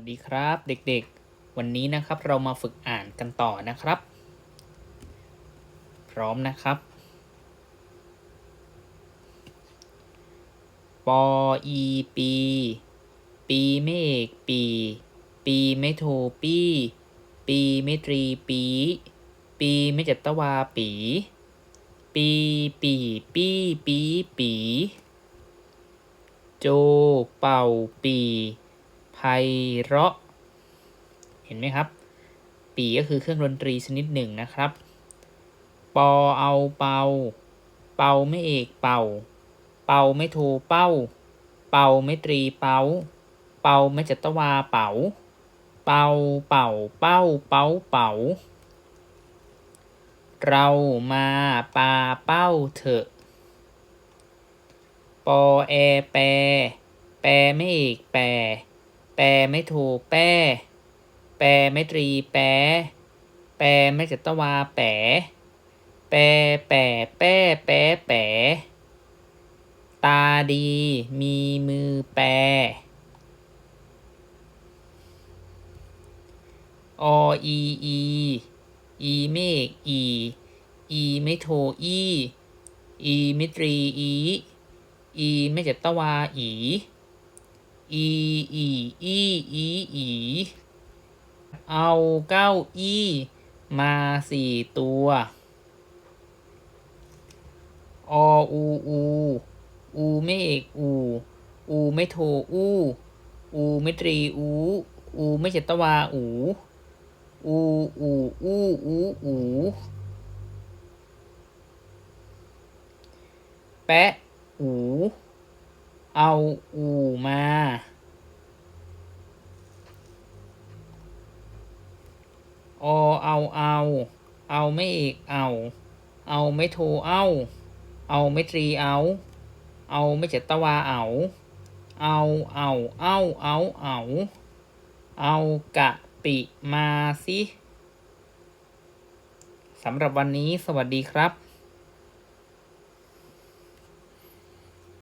สดีครับเด็กๆ วันนี้นะครับเรามาฝึกอ่านกันต่อนะครับ พร้อมนะครับปออีปี ปีไม่เอกปี ปีไม่โทปี ปีไม่ตรีปี ปีไม่จัตวาปี ปีปีปีปีปี โจเป่าปี ไพเราะ เห็นไหมครับ ปีก็คือเครื่องดนตรีชนิดหนึ่งนะครับ ปอเอาเป่า เป่าไม่เอกเป่า เป่าไม่โทเป้า เป่าไม่ตรีเป้าเป่าไม่จัตวาเป๋าเป่าเป่าเป้าเป้าเป๋าเรามาปาเป้าเถอะ ปอแอแปรแปรไม่เอกแปร แปรไม่โทแปรแปรไม่ตรี แปรแปรไม่จัตวา แปรแปรแปรแปรแปรแปรตาดี มีมือแปรออีอีอีเมฆอีอีไม่โทอีอีไม่ตรีอีอีไม่จัตวาอี อีอีอีอีอีเอาเก้าอี้มาสี่ตัวออูอูอูไม่เอกอู อูไม่โทอูอูไม่ตรีอู อูไม่เจตวาอู อูอูอูอูอูแปะอู เอาอู่มา อเอาเอา เอาไม่เอกเอา เอาไม่โทเอา เอาไม่ตรีเอา เอาไม่เจตวาเอา เอาเอาเอาเอาเอาเอากะปิมาสิสำหรับวันนี้สวัสดีครับ